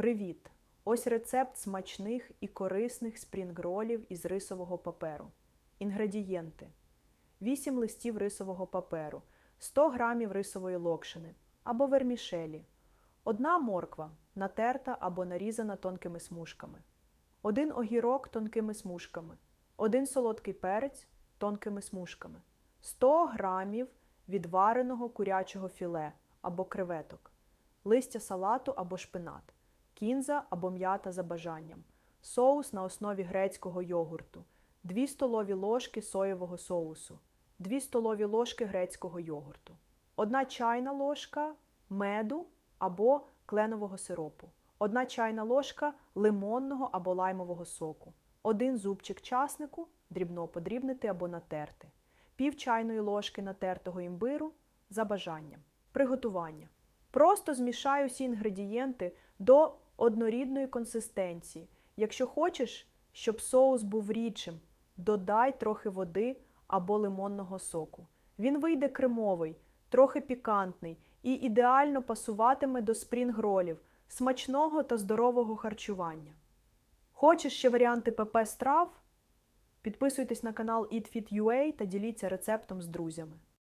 Привіт! Ось рецепт смачних і корисних спрінгролів із рисового паперу. Інгредієнти: 8 листів рисового паперу, 100 грамів рисової локшини або вермішелі, 1 морква, натерта або нарізана тонкими смужками, 1 огірок тонкими смужками, 1 солодкий перець тонкими смужками, 100 грамів відвареного курячого філе або креветок, листя салату або шпинат, кінза або м'ята за бажанням, соус на основі грецького йогурту, 2 столові ложки соєвого соусу, 2 столові ложки грецького йогурту, 1 чайна ложка меду або кленового сиропу, 1 чайна ложка лимонного або лаймового соку, 1 зубчик часнику, дрібно подрібнити або натерти, пів чайної ложки натертого імбиру за бажанням. Приготування. Просто змішай усі інгредієнти до однорідної консистенції. Якщо хочеш, щоб соус був рідшим, додай трохи води або лимонного соку. Він вийде кремовий, трохи пікантний і ідеально пасуватиме до спрінгролів, смачного та здорового харчування. Хочеш ще варіанти ПП страв? Підписуйтесь на канал EatFit.ua та діліться рецептом з друзями.